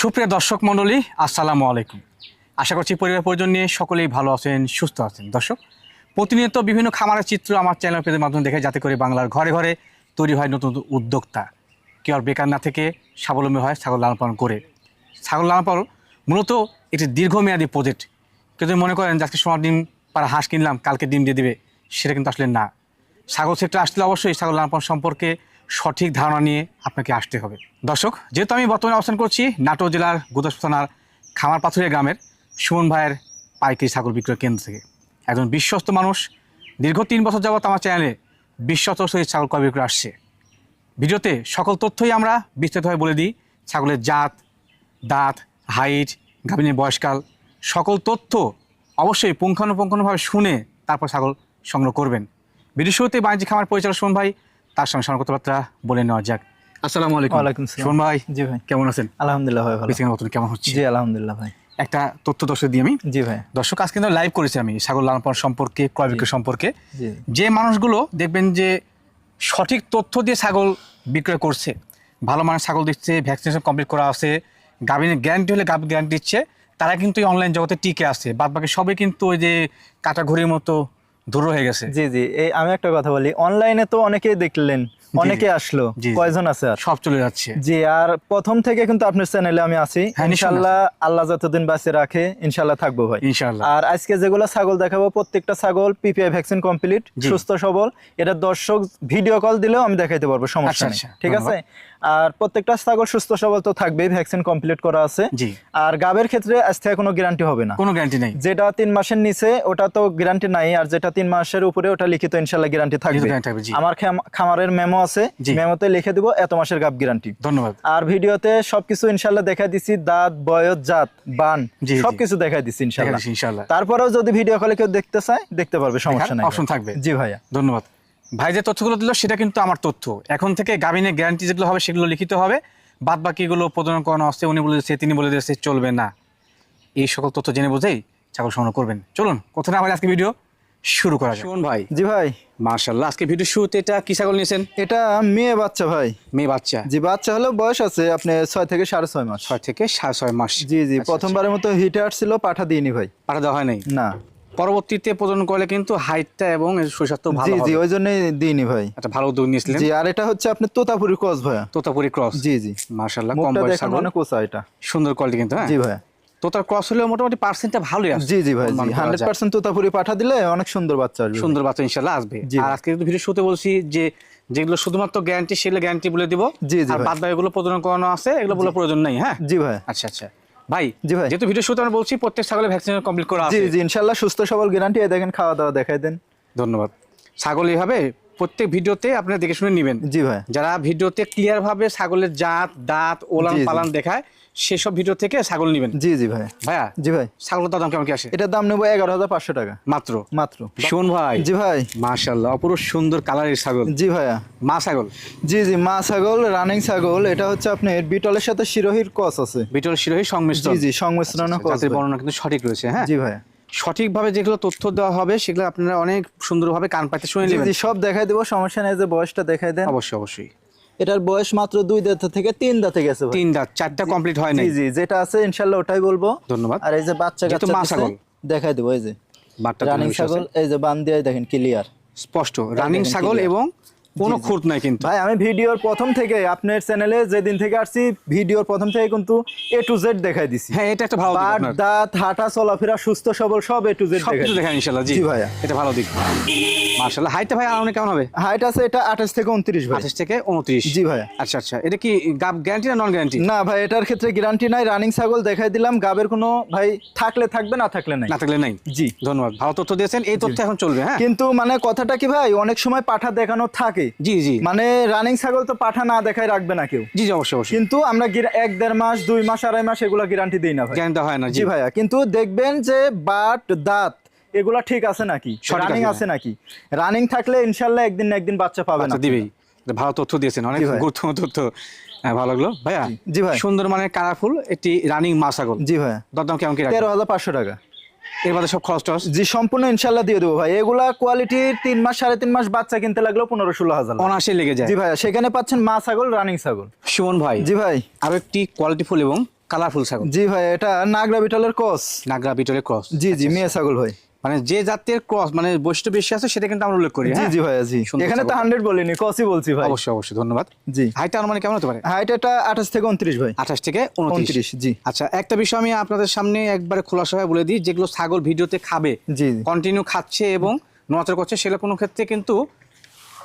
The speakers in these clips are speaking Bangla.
সুপ্রিয় দর্শক মণ্ডলী, আসসালামু আলাইকুম। আশা করছি পরিবার পরিজন নিয়ে সকলেই ভালো আছেন, সুস্থ আছেন। দর্শক, প্রতিনিয়ত বিভিন্ন খামারের চিত্র আমার চ্যানেল পেজের মাধ্যমে দেখে যাতে করে বাংলার ঘরে ঘরে তৈরি হয় নতুন নতুন উদ্যোক্তা। কেউ আর বেকার না থেকে স্বাবলম্বী হয় ছাগল লালন পালন করে। ছাগল লালন পালন মূলত একটি দীর্ঘমেয়াদী প্রজেক্ট কেউ যদি মনে করেন আজকে সোনার ডিম পাড়া হাঁস কিনলাম, কালকে ডিম দিয়ে দেবে, সেটা কিন্তু আসলে না। ছাগল সেক্টর আসলে অবশ্যই ছাগল লালন পালন সম্পর্কে সঠিক ধারণা নিয়ে আপনাকে আসতে হবে। দর্শক, যেহেতু আমি বর্তমানে অবস্থান করছি নাটোর জেলার গুদাস থানার খামার পাথুরিয়া গ্রামের সুমন ভাইয়ের পাইকারি ছাগল বিক্রয় কেন্দ্র থেকে। একজন বিশ্বস্ত মানুষ, দীর্ঘ তিন বছর যাবত আমার চ্যানেলে বিশ্বস্ত সহিত ছাগল ক্রয় বিক্রয় আসছে। ভিডিওতে সকল তথ্যই আমরা বিস্তারিতভাবে বলে দিই। ছাগলের জাত, দাঁত, হাইট গাভিনের বয়সকাল, সকল তথ্য অবশ্যই পুঙ্খানুপুঙ্খানুভাবে শুনে তারপর ছাগল সংগ্রহ করবেন। ভিডিও শুরুতে বাণিজ্যিক খামার পরিচালক সুমন ভাই তার সঙ্গে সঙ্গে কথাবার্তা বলে নেওয়া যাক। আসসালামু আলাইকুম। ওয়ালাইকুম সালাম। সুমন ভাই জি ভাই। কেমন আছেন? আলহামদুলিল্লাহ ভাই ভালো। মতন কেমন হচ্ছে? জি আলহামদুলিল্লাহ ভাই। একটা তথ্য দর্শক দিয়ে আমি। জি ভাই। দর্শক আজকে কিন্তু লাইভ করেছি আমি ছাগল লালন সম্পর্কে ক্রয় বিক্রয় সম্পর্কে। যে মানুষগুলো দেখবেন যে সঠিক তথ্য দিয়ে ছাগল বিক্রয় করছে ভালো মানের ছাগল দিচ্ছে ভ্যাকসিনেশন কমপ্লিট করা আছে গাভিনের গ্যারান্টি হলে গাভি গ্যারান্টি দিচ্ছে তারা কিন্তু এই অনলাইন জগতে টিকে আছে। বাদ বাকি সবই কিন্তু ওই যে কাটা ঘড়ির মতো দূর হয়ে গেছে। জি জি। এই আমি একটা কথা বলি অনলাইনে তো অনেকেই দেখলেন অনেকে আসলো। কয়জন আছে আর? সব চলে যাচ্ছে। জি আর প্রথম থেকে কিন্তু আপনার চ্যানেলে আমি আছি। হ্যাঁ, ইনশাল্লাহ আল্লাহ যতদিন বাঁচে রাখে ইনশাল্লাহ থাকব ভাই। ইনশাআল্লাহ। আর আজকে যেগুলো ছাগল দেখাবো প্রত্যেকটা ছাগল পিপিআই ভ্যাকসিন কমপ্লিট সুস্থ সবল। এটা দর্শক ভিডিও কল দিলেও আমি দেখাইতে পারব সমস্যা আচ্ছা, নেই। আচ্ছা, ঠিক আছে? আর প্রত্যেকটা ছাগল সুস্থ সবল তো থাকবেই ভ্যাকসিন কমপ্লিট করা আছে। জি। আর গাবের ক্ষেত্রে আজ থেকে কোনো গ্যারান্টি হবে না। কোনো গ্যারান্টি নেই। যেটা তিন মাসের নিচে ওটা তো গ্যারান্টি নাই আর যেটা তিন মাসের উপরে ওটা লিখিত ইনশাল্লাহ গ্যারান্টি থাকবে। থাকবে। আমার খামারের মেমো আছে। মেমোতে লিখে দিব এত মাসের গাব গ্যারান্টি ধন্যবাদ। আর ভিডিওতে সবকিছু ইনশাল্লাহ দেখা দিছি দাঁত বয়স জাত বান। সবকিছু দেখা দিছি ইনশাল্লাহ ইনশাআল্লাহ। তারপরেও যদি ভিডিও কলে কেউ দেখতে চায় দেখতে পারবে সমস্যা নাই option থাকবে। জি ভাইয়া। ধন্যবাদ। ভাই যে তথ্যগুলো দিল সেটা কিন্তু আমার তথ্য। এখন থেকে গাভিনের গ্যারান্টি যেগুলো হবে সেগুলো লিখিত হবে। বাদ বাকিগুলো প্রদান করানো আসছে উনি বলে দিচ্ছে তিনি বলে দিচ্ছে চলবে না। এই সকল তথ্য জেনে বুঝেই ছাগল সংগ্রহ করবেন। চলুন কোথায় না আজকে ভিডিও শুরু করা যাক। ভাই। জি ভাই। মার্শাল্লাহ আজকে ভিডিও শুরুতে এটা কি ছাগল নিয়েছেন? এটা মেয়ে বাচ্চা ভাই। মেয়ে বাচ্চা। জি বাচ্চা হলো বয়স আছে আপনি ছয় থেকে সাড়ে ছয় মাস। ছয় থেকে সাড়ে ছয় মাস। জি জি আচ্ছা, প্রথমবারের মতো হিটে আসছিল পাঠা দিইনি ভাই। পাঠা দেওয়া হয় নাই? না। পরবর্তীতে প্রদান করলে কিন্তু হাইটটা এবং সুস্বাস্থ্য ভালো জি জি ওই জন্যই দিইনি ভাই। একটা ভালো উদ্যোগ নিয়েছিলেন? জি আর এটা হচ্ছে আপনি তোতাপুরি ক্রস ভাইয়া। তোতাপুরি ক্রস? জি জি। মার্শাল্লাহ কম বয়স অনেক ওসা এটা। সুন্দর কোয়ালিটি কিন্তু হ্যাঁ? জি ভাইয়া। তোতার ক্রস হলেও মোটামুটি পার্সেন্টটা ভালোই আছে জি জি ভাই জি। করা হান্ড্রেড যায়। পার্সেন্ট তোতাপুরি পাঠা দিলে অনেক সুন্দর বাচ্চা আসবে। সুন্দর বাচ্চা ইনশাল্লাহ আসবে। আর আজকে কিন্তু ভিডিও শুতে বলছি যে যেগুলো শুধুমাত্র গ্যারান্টি সেগুলো গ্যারান্টি বলে দিব। জি, জি আর বাদ বাকিগুলো প্রদান করানো আছে এগুলো বলে প্রয়োজন নেই হ্যাঁ? জি ভাই। আচ্ছা আচ্ছা। ভাই জি ভাই। যেহেতু ভিডিও শুতে আমরা বলছি প্রত্যেক ছাগলের ভ্যাকসিন কমপ্লিট করা আছে। জি ইনশাল্লাহ সুস্থ সবল গ্যারান্টি দেখেন খাওয়া দাওয়া দেখাই দেন। ধন্যবাদ। ছাগল এইভাবে প্রত্যেক ভিডিওতে আপনারা দেখে শুনে নেবেন। জি ভাই। যারা ভিডিওতে ক্লিয়ার ভাবে ছাগলের জাত দাঁত ওলান। পালান দেখায় সেসব ভিডিও থেকে ছাগল নেবেন। জি জি ভাই। ভাইয়া জি ভাই। ছাগলের দাম কেমন কি আসে? এটার দাম নেব এগারো হাজার পাঁচশো টাকা। মাত্র? মাত্র। শোন ভাই। জি ভাই। মাশাল্লাহ অপরূপ সুন্দর কালারের ছাগল। জি ভাইয়া। মা ছাগল? জি জি মা ছাগল রানিং ছাগল এটা হচ্ছে আপনার বিটলের সাথে শিরোহির কস আছে। বিটল শিরোহী সংমিশ্রণ। জি জি সংমিশ্রণ কস বর্ণনা কিন্তু সঠিক রয়েছে হ্যাঁ? জি ভাইয়া। সঠিকভাবে যেগুলো তথ্য দেওয়া হবে সেগুলো আপনারা অনেক সুন্দরভাবে কান পাতে শুনে নেবেন। সব দেখাই দেবো সমস্যা নেই যে বয়সটা দেখাই দেন। অবশ্যই অবশ্যই। এটার বয়স মাত্র দুই দাঁত থেকে তিন দাঁতে গেছে তিন দাঁত চারটা কমপ্লিট হয় না জি যেটা আছে ইনশাল্লাহ ওটাই বলব। ধন্যবাদ। আর এই যে বাচ্চা কাচ্চা মা ছাগল। দেখাই দেবো এই যে। বাচ্চা রানিং ছাগল এই যে বান দিয়ে দেখেন ক্লিয়ার স্পষ্ট। রানিং ছাগল এবং কোনো খুঁত নাই কিন্তু। ভাই আমি ভিডিওর প্রথম থেকে আপনার চ্যানেলে যেদিন থেকে আসছি ভিডিওর প্রথম থেকে কিন্তু এ টু জেড দেখাই দিছি। হ্যাঁ এটা একটা ভালো দিক দাঁত হাঁটা চলাফেরা সুস্থ সবল সব এ টু জেড দেখাই কিছু দেখেন ইনশাল্লাহ জি। ভাইয়া। এটা ভালো দিক। মার্শাল্লাহ হাইটটা ভাই কেমন হবে? হাইট আছে এটা আঠাশ থেকে উনত্রিশ ভাই। আঠাশ থেকে উনত্রিশ। জি ভাইয়া। আচ্ছা আচ্ছা এটা কি গাব গ্যারান্টি না নন গ্যারান্টি না ভাই এটার ক্ষেত্রে গ্যারান্টি নাই। রানিং ছাগল দেখাই দিলাম। গাবের কোনো ভাই থাকলে থাকবে না থাকলে নাই। না থাকলে নাই? জি। ধন্যবাদ। ভালো তথ্য দিয়েছেন। এই তথ্য এখন চলবে হ্যাঁ? কিন্তু মানে কথাটা কি ভাই অনেক সময় পাঠা দেখানো থাকে। জি জি। মানে রানিং ছাগল তো পাঠা না দেখাই রাখবে না কেউ। জি জি অবশ্যই অবশ্যই। কিন্তু আমরা এক দেড় মাস দুই মাস আড়াই মাস এগুলো গ্যারান্টি দিই না ভাই। গ্যারান্টি হয় না জি। ভাইয়া কিন্তু দেখবেন যে বাট দাঁত এগুলা ঠিক আছে নাকি? রানিং আছে, নাকি? রানিং থাকলে ইনশাল্লাহ একদিন না একদিন বাচ্চা পাবে না। দিবেই। ভালো তথ্য দিয়েছেন অনেক গুরুত্বপূর্ণ তথ্য। হ্যাঁ, ভালো লাগল। ভাইয়া জি ভাই। সুন্দর মানে কালারফুল একটি রানিং মা ছাগল। জি ভাইয়া। দরদাম কেমন কি? তেরো হাজার পাঁচশো টাকা। এর বাদে সব খরচ টরচ? জি সম্পূর্ণ ইনশাল্লাহ দিয়ে দেবো ভাই। এগুলা কোয়ালিটি তিন মাস সাড়ে তিন মাস বাচ্চা কিনতে লাগল পনেরো ষোলো হাজার লেগে। যায়। জি ভাইয়া সেখানে পাচ্ছেন মা ছাগল রানিং ছাগল। সুমন ভাই জি ভাই। আরও একটি কোয়ালিটিফুল এবং কালারফুল ছাগল। জি ভাই এটা নাগরা বিটলের কস নাগরা বিটলের ক্রস জি জি মেয়ে ছাগল ভাই। মানে যে জাতের ক্রস মানে বৈশিষ্ট্য বেশি আছে সেটা কিন্তু আমরা উল্লেখ করি জি হ্যাঁ? জি ভাইয়া জি। এখানে তো ছাগল। হান্ড্রেড বলিনি কসই বলছি ভাই। অবশ্যই অবশ্যই ধন্যবাদ। জি। হাইটটা অনুমানে কেমন হতে পারে? হাইট এটা আঠাশ থেকে উনত্রিশ ভাই। আঠাশ থেকে উনত্রিশ। উনত্রিশ জি। আচ্ছা একটা বিষয় আমি আপনাদের সামনে একবারে খোলাসভাবে বলে দিই যেগুলো ছাগল ভিডিওতে খাবে জি কন্টিনিউ খাচ্ছে এবং নড়াচড়া করছে সেগুলো কোনো ক্ষেত্রে কিন্তু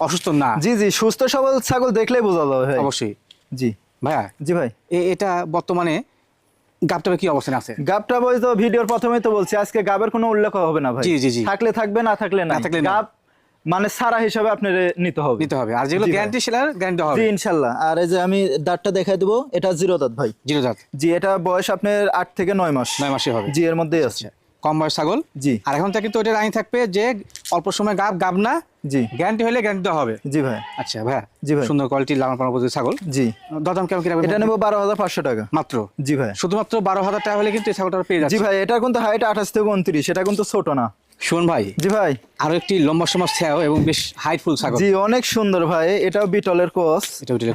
অসুস্থ না। জি জি সুস্থ সবল ছাগল দেখলেই বোঝা যাবে ভাই। অবশ্যই। জি। ভাইয়া জি ভাই। এটা বর্তমানে গাপটাবে কি অবস্থানে আছে? গাবটা বই তো ভিডিওর প্রথমেই তো বলছি আজকে গাবের কোনো উল্লেখ হবে না ভাই। জি, জি, জি। থাকলে থাকবে না থাকলে না না থাকলে গাব মানে সারা হিসাবে আপনার নিতে হবে। নিতে হবে। আর যেগুলো জি ভাই। গ্যারান্টি সেটার গ্যারান্টি হবে। জি ইনশাল্লাহ। আর এই যে আমি দাঁতটা দেখাই দেবো এটা জিরো দাঁত ভাই। জিরো জি এটা বয়স আপনার আট থেকে নয় মাস। নয় মাসে হবে। জি এর মধ্যে আছে। আচ্ছা। কম বয়স ছাগল। জি। আর এখন থেকে তো ওটা আইন থাকবে যে অল্প সময় গাব গাব না জি। গ্যারান্টি হলে গ্যারান্টি দেওয়া হবে। জি ভাই। আচ্ছা ভাই জি ভাই। সুন্দর কোয়ালিটি লালন পালন ছাগল। জি। দরদাম কেমন কিনা এটা নেব বারো হাজার পাঁচশো টাকা। মাত্র? জি ভাই। শুধুমাত্র বারো হাজার টাকা হলে কিন্তু এই ছাগলটা পেয়ে জি ভাই এটা কিন্তু হাইট আঠাশ থেকে উনত্রিশ এটা কিন্তু ছোট না। শোন ভাই জি ভাই। আরও একটি লম্বা সময় ছাও এবং বেশ হাইটফুল ছাগল। জি অনেক সুন্দর ভাই এটাও বিটলের কোস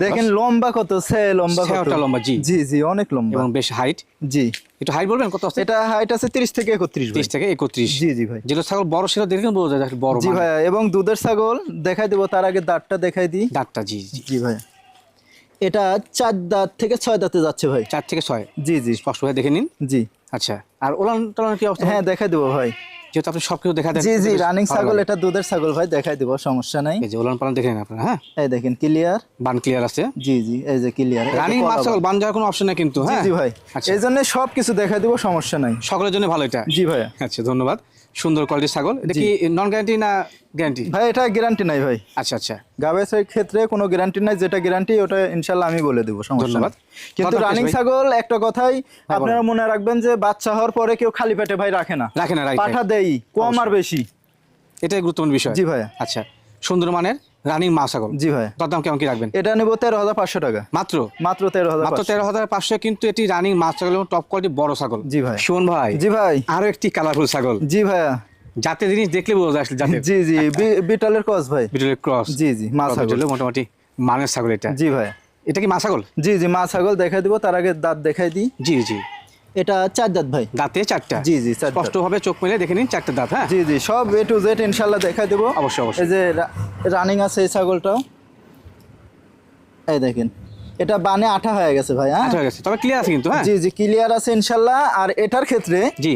দেখেন লম্বা কত সে লম্বা কত। লম্বা, জি। জি জি অনেক লম্বা। এবং বেশ হাইট। জি। একটু হাইট বলবেন কত আছে? এটা হাইট আছে তিরিশ থেকে একত্রিশ ভাই। তিরিশ থেকে একত্রিশ। জি জি ভাই। যেগুলো ছাগল বড় সেটা দেখে কিন্তু বোঝা যায় বড় জি। ভাই এবং দুধের ছাগল দেখাই দেবো তার আগে দাঁতটা দেখাই দিই। দাঁতটা জি জি। জি ভাই। এটা চার দাঁত থেকে ছয় দাঁতে যাচ্ছে ভাই। চার থেকে ছয়? জি জি। স্পষ্ট হয়ে দেখে নিন। জি। আচ্ছা আর ওলান টোলান কি অবস্থা? হ্যাঁ দেখাই দেবো ভাই। যেহেতু আপনি সবকিছু দেখা দেন জি জি রানিং ছাগল এটা দুধের ছাগল ভাই দেখাই দিব সমস্যা নাই। এই যে ওলান পালন দেখেন আপনারা হ্যাঁ? এই দেখেন ক্লিয়ার বান ক্লিয়ার আছে। জি জি এই যে ক্লিয়ার রানিং মাছ ছাগল বান যাওয়ার কোনো অপশন নাই কিন্তু হ্যাঁ? জি ভাই আচ্ছা। এই জন্য সবকিছু দেখাই দেবো সমস্যা নাই। সকলের জন্য ভালো এটা। জি ভাই আচ্ছা ধন্যবাদ। সুন্দর কোয়ালিটির ছাগল। এটা কি নন গ্যারান্টি না গ্যারান্টি ভাই এটা গ্যারান্টি নাই ভাই। আচ্ছা আচ্ছা। গাবেসের ক্ষেত্রে কোনো গ্যারান্টি নাই যেটা গ্যারান্টি ওটা ইনশাল্লাহ আমি বলে দেবো সমস্যা। কিন্তু রানিং ছাগল একটা কথাই হ্যাঁ, আপনারা মনে রাখবেন যে বাচ্চা হওয়ার পরে কেউ খালি পেটে ভাই রাখে না। রাখে না পাঠা দেই কম আর বেশি। এটাই গুরুত্বপূর্ণ বিষয়। জি ভাই। আচ্ছা সুন্দর মানের রানিং মা ছাগল। জি ভাই। দরদাম কেমন কি রাখবেন? এটা নেব তেরো হাজার পাঁচশো টাকা। মাত্র? মাত্র তেরো হাজার মাত্র। তেরো হাজার পাঁচশো কিন্তু এটি রানিং মাছ ছাগল এবং টপ কোয়ালিটি বড় ছাগল। জি ভাই। শোন ভাই জি ভাই। আরও একটি কালারফুল ছাগল। জি ভাইয়া। জাতের জিনিস দেখলে বোঝা যায় আসলে জাতের। জি জি বিটলের কস ভাই। বিটলের ক্রস। জি জি মা ছাগল। মোটামুটি মানের ছাগল এটা। জি ভাই। এটা কি মা ছাগল? জি জি মা ছাগল দেখাই দিব তার আগে দাঁত দেখাই দিই। জি জি। এটা চার দাঁত ভাই। দাঁতে চারটা? জি জি স্পষ্ট ভাবে চোখ মেলে দেখে নিন চারটা দাঁত হ্যাঁ? জি জি সব এ টু জেড ইনশাল্লাহ দেখাই দেবো। অবশ্যই, অবশ্যই। এই যে রানিং আছে এই ছাগলটাও। এই দেখেন এটা বানে আঠা হয়ে গেছে ভাই হ্যাঁ? হয়ে গেছে তবে ক্লিয়ার আছে কিন্তু হ্যাঁ? জি জি ক্লিয়ার আছে ইনশাল্লাহ আর এটার ক্ষেত্রে জি।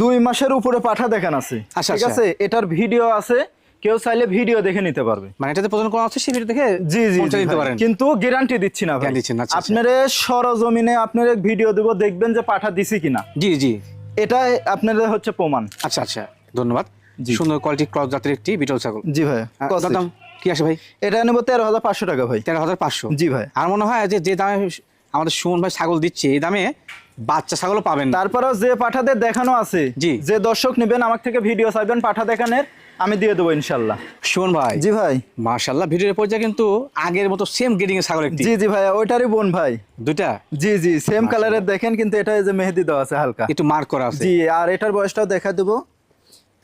দুই মাসের উপরে পাঠা দেখান আছে। আচ্ছা, ঠিক আচ্ছা। আছে? এটার ভিডিও আছে। কেউ চাইলে ভিডিও দেখে নিতে পারবে। মানে এটাতে প্রজন করা আছে সেই ভিডিও দেখে জি জি ভাই। পারেন। কিন্তু গ্যারান্টি দিচ্ছি না ভাই। দিচ্ছেন না, আচ্ছা, আচ্ছা। আপনারে সরজমিনে আপনার ভিডিও দেব দেখবেন যে পাঠা দিছি কিনা। জি জি। এটা আপনাদের হচ্ছে প্রমাণ। আচ্ছা আচ্ছা ধন্যবাদ। সুন্দর কোয়ালিটি ক্রস জাতের একটি বিটল ছাগল। জি ভাই? দাম কি আসে ভাই? এটা নেব তেরো হাজার পাঁচশো টাকা ভাই। তেরো হাজার পাঁচশো। জি ভাই। আর মনে হয় যে যে দামে আমাদের সুমন ভাই ছাগল দিচ্ছে এই দামে বাচ্চা ছাগল পাবেন তারপরে তারপরেও যে পাঠাদের দেখানো আছে জি। যে দর্শক নেবেন আমার থেকে ভিডিও চাইবেন পাঠা দেখানের আমি দিয়ে দেবো ইনশাল্লাহ। শোন ভাই জি ভাই। মার্শাল্লাহ ভিডিওর পর্যায়ে কিন্তু আগের মতো সেম গ্রিডিং এর ছাগল জি জি ভাই ওইটারই বোন ভাই। দুইটা? জি জি সেম কালারের দেখেন কিন্তু এটা এই যে মেহেদি দেওয়া আছে হালকা। একটু মার্ক করা আছে। জি আর এটার বয়সটাও দেখা দেবো।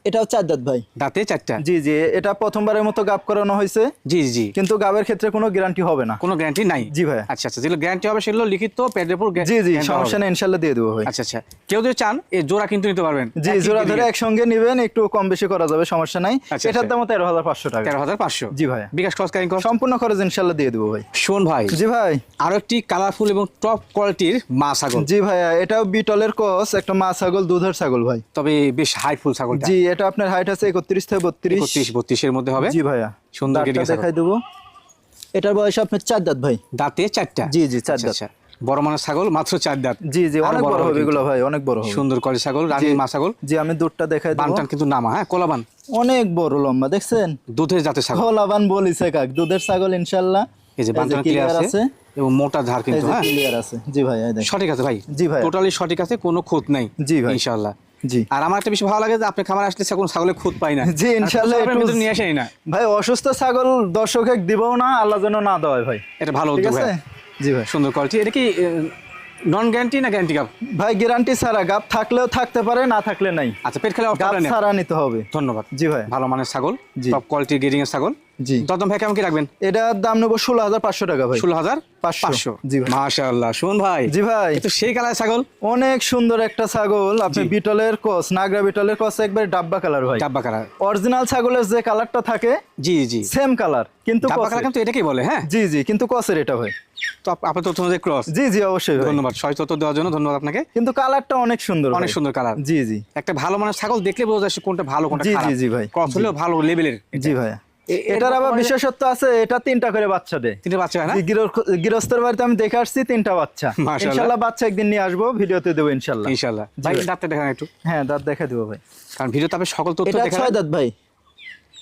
এটাও চার দাঁত ভাই। দাঁতে চারটা? জি জি এটা প্রথমবারের মতো গাব করানো হয়েছে। জি জি কিন্তু গাবের ক্ষেত্রে কোনো গ্যারান্টি হবে না। কোনো গ্যারান্টি নাই? জি ভাই। আচ্ছা আচ্ছা যেগুলো গ্যারান্টি হবে সেগুলো লিখিত প্যাডের উপর জি জি সমস্যা নেই ইনশাল্লাহ দিয়ে দেবো ভাই। আচ্ছা আচ্ছা কেউ যদি চান এই জোড়া কিন্তু নিতে পারবেন। জি জোড়া ধরে একসঙ্গে নিবেন একটু কম বেশি করা যাবে সমস্যা নাই। আচ্ছা, এটার আচ্ছা। দামও তেরো হাজার পাঁচশো টাকা। তেরো হাজার পাঁচশো। জি ভাই বিকাশ খরচ কারিং সম্পূর্ণ খরচ ইনশাল্লাহ দিয়ে দেবো ভাই। শোন ভাই জি ভাই। আরও একটি কালারফুল এবং টপ কোয়ালিটির মা ছাগল। জি ভাইয়া এটাও বিটলের কস একটা মা ছাগল দুধের ছাগল ভাই। তবে বেশ হাইটফুল ছাগল জি এটা আপনার হাইট আছে একত্রিশ থেকে বত্রিশ। একত্রিশ বত্রিশের মধ্যে হবে? জি ভাইয়া। সুন্দর গেছে দেখাই দেবো। এটার বয়স আপনার চার দাঁত ভাই। দাঁতে চারটা? জি, জি, চার আচ্ছা, দাঁত। আচ্ছা। বড় মানের ছাগল মাত্র চার দাঁত। জি জি অনেক বড় হবে এগুলো ভাই অনেক বড় হবে। সুন্দর করে ছাগল রানী মা ছাগল। জি আমি দুধটা দেখাই দেবো। বানটান কিন্তু নামা হ্যাঁ কোলাবান। অনেক বড় লম্বা দেখছেন? দুধের জাতের ছাগল। খোলাবান বলিছে কাক দুধের ছাগল ইনশাল্লাহ। এই যে বানটান ক্লিয়ার আছে এবং মোটা ধার কিন্তু হ্যাঁ? ক্লিয়ার আছে। জি ভাই সঠিক আছে ভাই। জি ভাই। টোটালি সঠিক আছে কোনো খুঁত নাই জি ভাই। ইনশাআল্লাহ জি। আর আমার একটা বেশি ভালো লাগে যে আপনি খামার আসলে ছাগল ছাগলের খুঁত পাই না। জি, ইনশাআল্লাহ একটু- নিয়ে আসেনি না। ভাই অসুস্থ ছাগল দর্শকে দিবও না আল্লাহ যেন না দেওয়ায় ভাই। এটা ভালো উদ্যোগ ভাই। জি ভাই। সুন্দর কোয়ালিটি এটা কি নন গ্যারান্টি না গ্যারান্টি কাপ ভাই গ্যারান্টি ছাড়া গাপ থাকলেও থাকতে পারে না থাকলে নাই। আচ্ছা পেট খেলে গাপ নেই ছাড়া নিতে হবে। ধন্যবাদ। জি ভাই। ভালো মানের ছাগল। টপ গেডিং এর ছাগল। জি। দরদাম ভাই কেমন কি রাখবেন? এটার দাম নেব ষোলো হাজার পাঁচশো টাকা ভাই। ষোলো হাজার পাঁচশো। পাঁচশো। জি ভাই। মাশাআল্লাহ। শুন ভাই। জি ভাই। তো সেই কালার ছাগল? অনেক সুন্দর একটা ছাগল। আপনি বিটলের কস নাগরা বিটলের কস একবার ডাব্বা কালার ভাই। ডাব্বা কালার। অরিজিনাল ছাগলের যে কালারটা থাকে জি জি। সেম কালার কিন্তু ডাব্বা কসের। কালার কিন্তু এটাকেই বলে হ্যাঁ? জি জি কিন্তু কসের এটা ভাই। তো আপ- আপনার ক্রস জি জি অবশ্যই ধন্যবাদ। দেওয়ার জন্য ধন্যবাদ আপনাকে। কিন্তু কালারটা অনেক সুন্দর অনেক সুন্দর কালার। জি জি। একটা ভালো ছাগল দেখলে বোঝা যাচ্ছে কোনটা ভালো কোনটা জি, খারাপ। জি, জি ভাই। ক্রস হলেও ভালো লেভেলের জি ভাই এটার আবার বিশেষত্ব আছে এটা তিনটা করে বাচ্চা দেয়। তিনটে বাচ্চা হয় না? গৃহস্থের বাড়িতে আমি দেখে আসছি তিনটা বাচ্চা। বাচ্চা একদিন নিয়ে আসব ভিডিওতে দেবো ইনশাআল্লাহ। ভাই ভাই। দাঁতটা দেখান একটু। হ্যাঁ দাঁত দেখা দেবো ভাই। কারণ ভিডিওতে আপনি সকল তথ্য দেখা ছয় দাঁত ভাই।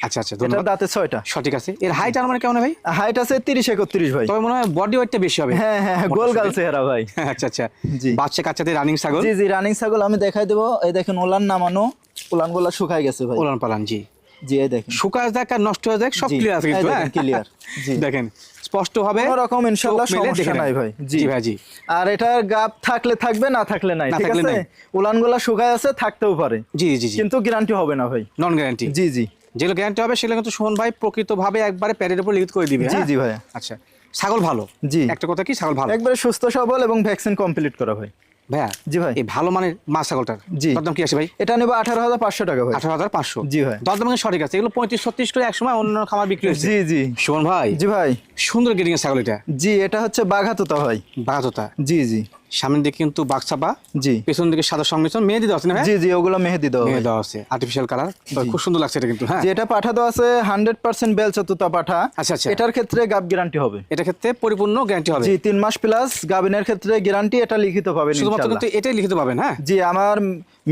আচ্ছা আচ্ছা ধন্যবাদ। দাঁতে ছয়টা। সঠিক আছে। এর হাইট মানে কেমন হয় ভাই? হাইট আছে তিরিশ একত্রিশ ভাই। তবে মনে হয় বডি ওয়েটটা বেশি হবে। হ্যাঁ হ্যাঁ গোল গাল চেহারা ভাই। আচ্ছা আচ্ছা। জি। বাচ্চা কাচ্চাদের রানিং ছাগল? জি জি রানিং ছাগল আমি দেখাই দেবো। এই দেখেন ওলান নামানো। ওলানগুলা শুকাই গেছে ভাই। ওলান পালান জি। জি দেখেন। শুকায় যাক আর নষ্ট হয়ে যাক সব ক্লিয়ার আছে কিন্তু দেখেন, হ্যাঁ? জি। দেখেন স্পষ্ট হবে কোনো রকম ইনশাল্লাহ সমস্যা নাই ভাই। জি ভাই জি। আর এটার গাপ থাকলে থাকবে না থাকলে নাই ঠিক আছে? নাই। শুকায় আছে থাকতেও পারে। জি জি কিন্তু গ্যারান্টি হবে না ভাই। নন গ্যারান্টি জি জি। যেগুলো গ্যারান্টি হবে সেগুলো কিন্তু ভাই প্রকৃতভাবে একবারে প্যাডের উপর লিখিত করে দিবে জি হ্যাঁ? জি আচ্ছা ছাগল ভালো। জি। একটা কথা কি ছাগল ভালো। একবারে সুস্থ সবল এবং ভ্যাকসিন কমপ্লিট করা ভাই। ভাইয়া জি ভাই। এই ভালো মানের মা ছাগলটার জি। দরদাম কি আছে ভাই? এটা নেব আঠারো হাজার পাঁচশো টাকা ভাই। আঠারো হাজার পাঁচশো। জি ভাই। দরদাম কিন্তু সঠিক আছে। এগুলো পঁয়ত্রিশ ছত্রিশ করে একসময় অন্য খামার বিক্রি হয়েছে। জি জি। সুমন ভাই জি ভাই। সুন্দর গেটিং এর ছাগল এটা। জি এটা হচ্ছে বাঘাতোতা ভাই। বাঘাতোতা জি জি। সামনের দিকে কিন্তু বাক্সাবা জি। পেছন দিকে সাদা সংমিশ্রণ মেহেদি দেওয়া আছে না জি জি ওগুলো মেহেদি দেওয়া মেহেদি। দেওয়া আছে আর্টিফিশিয়াল কালার খুব সুন্দর লাগছে এটা কিন্তু হ্যাঁ। যে এটা পাঠা দেওয়া আছে হান্ড্রেড পার্সেন্ট বেলচা তুতা পাঠা। আচ্ছা, আচ্ছা। এটার ক্ষেত্রে গাব গ্যারান্টি হবে। এটা ক্ষেত্রে পরিপূর্ণ গ্যারান্টি হবে। জি তিন মাস প্লাস গাবিনের ক্ষেত্রে গ্যারান্টি এটা লিখিত পাবেন শুধুমাত্র। কিন্তু এটাই লিখিত পাবেন হ্যাঁ? জি আমার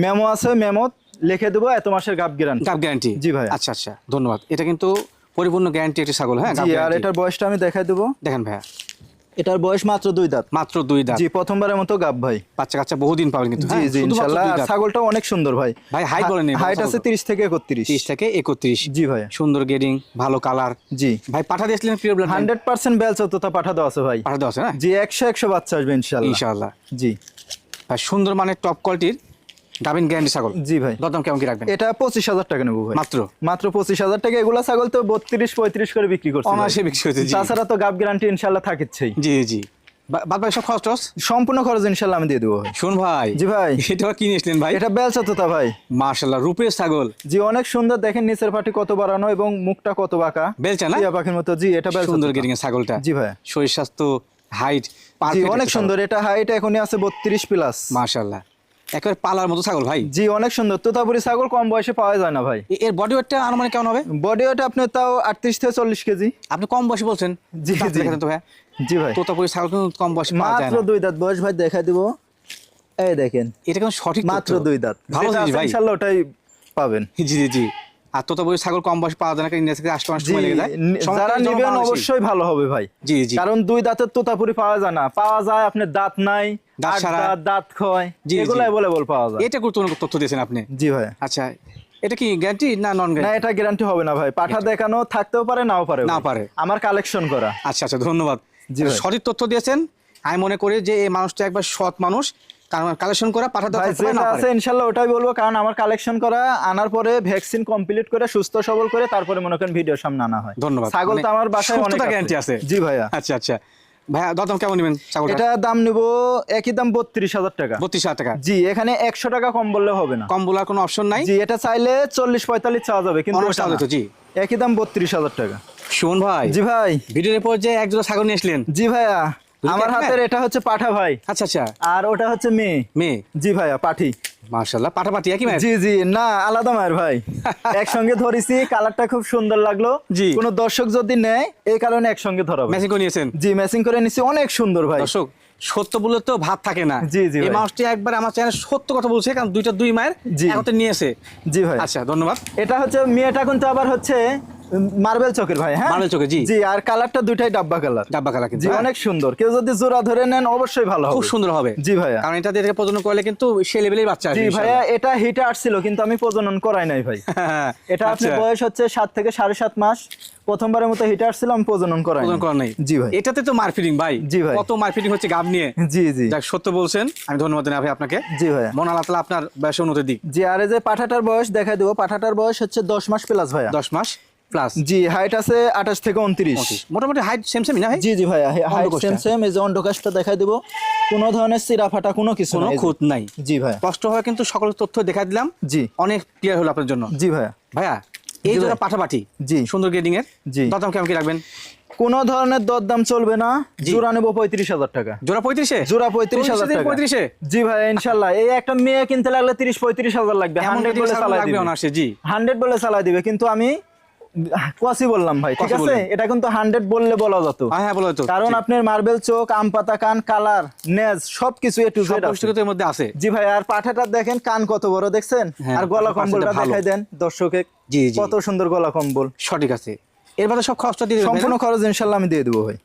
মেমো আছে মেমো লিখে দেবো এত মাসের গাব গ্যারান্টি গাব গ্যারান্টি জি ভাই। আচ্ছা আচ্ছা ধন্যবাদ। এটা কিন্তু পরিপূর্ণ গ্যারান্টি একটি ছাগল হ্যাঁ জি আর এটার বয়সটা আমি দেখাই দেবো। দেখেন ভাইয়া। এটার বয়স মাত্র দুই দাঁত। মাত্র দুই দাঁত। জি প্রথমবারের মতো গাব ভাই। বাচ্চা কাচ্চা বহুদিন পাবেন কিন্তু জি হ্যাঁ? জি দাঁত। ছাগলটা অনেক সুন্দর ভাই। ভাই, বলেননি, ভালো হাইট আছে ছাগলটা। তিরিশ থেকে একত্রিশ। তিরিশ থেকে একত্রিশ। জি ভাই। সুন্দর গেডিং ভালো কালার জি। ভাই পাঠা দিয়েছিলেন প্রিয় ব্লাড হান্ড্রেড পার্সেন্ট বেল চতুর্থ পাঠা দেওয়া আছে ভাই। পাঠা দেওয়া আছে না? জি একশো একশো বাচ্চা আসবে ইনশাল্লাহ। ইনশাআল্লাহ জি। ভাই সুন্দর মানের টপ কোয়ালিটির গাভিন গ্যারান্টি ছাগল? জি ভাই। দরদাম কেমন কি রাখবেন? এটা পঁচিশ হাজার টাকা নেব ভাই। মাত্র? মাত্র পঁচিশ হাজার টাকা। এগুলা ছাগল তো বত্রিশ পঁয়ত্রিশ করে বিক্রি করছে ভাই। অনায়াসে বিক্রি জি। তাছাড়া তো গাব গ্যারান্টি ইনশাল্লাহ থাকিচ্ছেই জি জি। বাদ বাকি সব খরচ টরচ? সম্পূর্ণ খরচ ইনশাল্লাহ আমি দিয়ে দেবো ভাই। ভাই। জি ভাই। এটা কি নিয়েছিলেন ভাই? এটা বেল চতুর্থা ভাই। মার্শাল্লাহ রূপের ছাগল। জি অনেক সুন্দর। দেখেন নিচের পাটি কত বাড়ানো এবং মুখটা কত বাঁকা। বেলচা না পাখির মতো। জি এটা বেল সুন্দর চতুর্থা। ছাগলটা। জি ভাই। শরীর স্বাস্থ্য হাইট অনেক সুন্দর। এটা হাইট এখনই আছে বত্রিশ প্লাস মার্শাল্লাহ একেবারে পালার মতো ছাগল ভাই। জি অনেক সুন্দর। তোতাপুরি ছাগল কম বয়সে পাওয়া যায় না ভাই। এর বডি ওয়েটটা আনুমানিক কেমন হবে? বডি ওয়েট আপনার তাও আটত্রিশ থেকে চল্লিশ কেজি। আপনি কম বয়সে বলছেন? জি, জি। তো ভাই। জি ভাই। তোতাপুরি ছাগল কিন্তু কম বয়সে পাওয়া যায় মাত্র দুই দাঁত। বয়স ভাই দেখাই দিব। এই দেখেন। এটা কিন্তু সঠিক মাত্র দুই দাঁত। ভালো জিনিস ভাই। ইনশাআল্লাহ ওটাই পাবেন। জি জি জি। আর তোতাপুরি ছাগল কম বয়সে পাওয়া যায় না কারণ ইন্ডিয়া থেকে আসতে অনেক সময় লেগে যায়। যারা নিবেন। অবশ্যই ভালো হবে ভাই। জি জি। কারণ দুই দাঁতের তোতাপুরি পাওয়া যায় না। পাওয়া যায় আপনার দাঁত নাই দাঁত সারা। দাঁত দাঁত ক্ষয় জি, জি। এগুলো অ্যাভেলেবল পাওয়া যায়। এটা গুরুত্বপূর্ণ তথ্য দিয়েছেন আপনি। জি ভাই। আচ্ছা এটা কি গ্যারান্টি না নন না গ্যারান্টি এটা গ্যারান্টি হবে না ভাই। পাঠা দেখানো থাকতেও পারে নাও পারে ভাই। পারে। আমার কালেকশন করা। আচ্ছা আচ্ছা ধন্যবাদ। জি সঠিক তথ্য দিয়েছেন। আমি মনে করি যে এই মানুষটা একবার সৎ মানুষ। কালেকশন করা পাঠাতে আছে ইনশাল্লাহ ওটাই বলব কারণ আমার কালেকশন করা আনার পরে ভ্যাকসিন কমপ্লিট করে সুস্থ সবল করে তারপরে মনে করেন ভিডিও সামনে আনা হয়। ধন্যবাদ। ছাগল তো মানে আমার বাসায় অনেক guarantee আছে। জি ভাইয়া। আচ্ছা আচ্ছা। ভাইয়া দরদাম কেমন নেবেন এটা দাম নিব একই দাম বত্রিশ হাজার টাকা। বত্রিশ হাজার টাকা। জি এখানে একশো টাকা কম বললে হবে না। কম বলার কোনো অপশন নাই? জি এটা চাইলে চল্লিশ পঁয়তাল্লিশ চাওয়া যাবে কিন্তু জি। একই দাম বত্রিশ হাজার টাকা। শোন ভাই জি ভাই। ভিডিওর পর যে এক জোড়া ছাগল নিয়ে আসলেন। জি ভাইয়া। আমার হাতের এটা হচ্ছে পাঠা ভাই। আচ্ছা আচ্ছা। আর ওটা হচ্ছে মেয়ে। মেয়ে? জি ভাইয়া পাঠি। মার্শাল্লাহ একই জি জি না আলাদা মায়ের ভাই। একসঙ্গে ধরেছি কালারটা খুব সুন্দর লাগল। জি। কোনো দর্শক যদি নেয় এই কারণে একসঙ্গে ধরাবো ম্যাচিং করে নিয়েছেন? জি ম্যাচিং করে নিছি অনেক সুন্দর ভাই। দর্শক সত্য বলে তো ভাত থাকে না। জি, জি এই। একবার আমার চ্যানেল সত্য কথা বলছে কারণ দুইটা দুই মায়ের জি। নিয়েছে। জি ভাই। আচ্ছা ধন্যবাদ। এটা হচ্ছে মেয়েটা কিন্তু আবার হচ্ছে মার্বেল চকের ভাই হ্যাঁ? মার্বেল চকের, জি। জি আর কালারটা দুইটাই ডাব্বা কালার ডাব্বা কালার কিন্তু জি হ্যাঁ? অনেক সুন্দর। কেউ যদি জোড়া ধরে নেন অবশ্যই ভালো হবে। খুব সুন্দর হবে। জি ভাইয়া। কারণ এটা দিয়ে প্রজনন করলে কিন্তু সে লেভেলের বাচ্চা আসবে জি ভাইয়া। এটা হিটে আসছিল কিন্তু আমি প্রজনন করাই নাই ভাই। এটা আপনার আচ্ছা, বয়স হচ্ছে সাত থেকে সাড়ে সাত মাস। প্রথমবারের মতো হিটে আসছিল আমি প্রজনন করাই প্রজনন করা নাই। জি ভাই। এটাতে তো মারফিটিং ভাই। জি ভাই। কত মারফিটিং হচ্ছে গাব নিয়ে। জি জি। যাক সত্য বলছেন। আমি ধন্যবাদ জানাই ভাই আপনাকে। জি ভাইয়া। মন আল্লাহ তালা আপনার বয়স উন্নতির দিক। জি আর এই যে পাঠাটার বয়স দেখা দেবো। পাঠাটার বয়স হচ্ছে দশ মাস প্লাস ভাইয়া। দশ মাস। প্লাস? জি হাইট আছে আঠাশ থেকে উনত্রিশ। মোটামুটি হাইট সেম সেমই না জি জি ভাই হাইট সেম সেম এই যে অন্ডকাশটা দেখাই দিব। কোনো ধরনের চিরা ফাটা কোনো কিছু কোনো নাই এই যে। খুঁত নাই। জি ভাই। কষ্ট হয়ে কিন্তু সকল তথ্য দেখা দিলাম। জি। অনেক ক্লিয়ার হলো আপনার জন্য। জি ভাই। ভাইয়া এই জোড়া পাঠাপাঠি জি। সুন্দর গ্রেডিং এর জি। দরদাম কেমন কি রাখবেন? কোনো ধরনের দরদাম চলবে না। জোড়া নেব পঁয়ত্রিশ হাজার টাকা। জোড়া পঁয়ত্রিশে? জোড়া পঁয়ত্রিশ হাজার টাকা। পঁয়ত্রিশে? জি ভাই ইনশাল্লাহ। এই একটা মেয়ে কিনতে লাগলে তিরিশ পঁয়ত্রিশ হাজার লাগবে। হান্ড্রেড বলে চালাই দিবে। জি। হান্ড্রেড বলে চালাই দিবে। কিন্তু আমি কসি বললাম ভাই ঠিক আছে? এটা কিন্তু হান্ড্রেড বললে বলা যেত। হ্যাঁ হ্যাঁ কারণ আপনার মার্বেল চোখ আম পাতা কান কালার নেজ সবকিছু এ টু জেড এর মধ্যে আছে। জি ভাই আর পাঠাটা দেখেন কান কত বড় দেখছেন? হ্যাঁ, আর গলা কম্বলটা দেখাই দেন দর্শকে জি। কত সুন্দর গলা কম্বল। সঠিক আছে। এর মধ্যে সব খরচটা দিয়ে সম্পূর্ণ খরচ ইনশাল্লাহ আমি দিয়ে দেবো ভাই।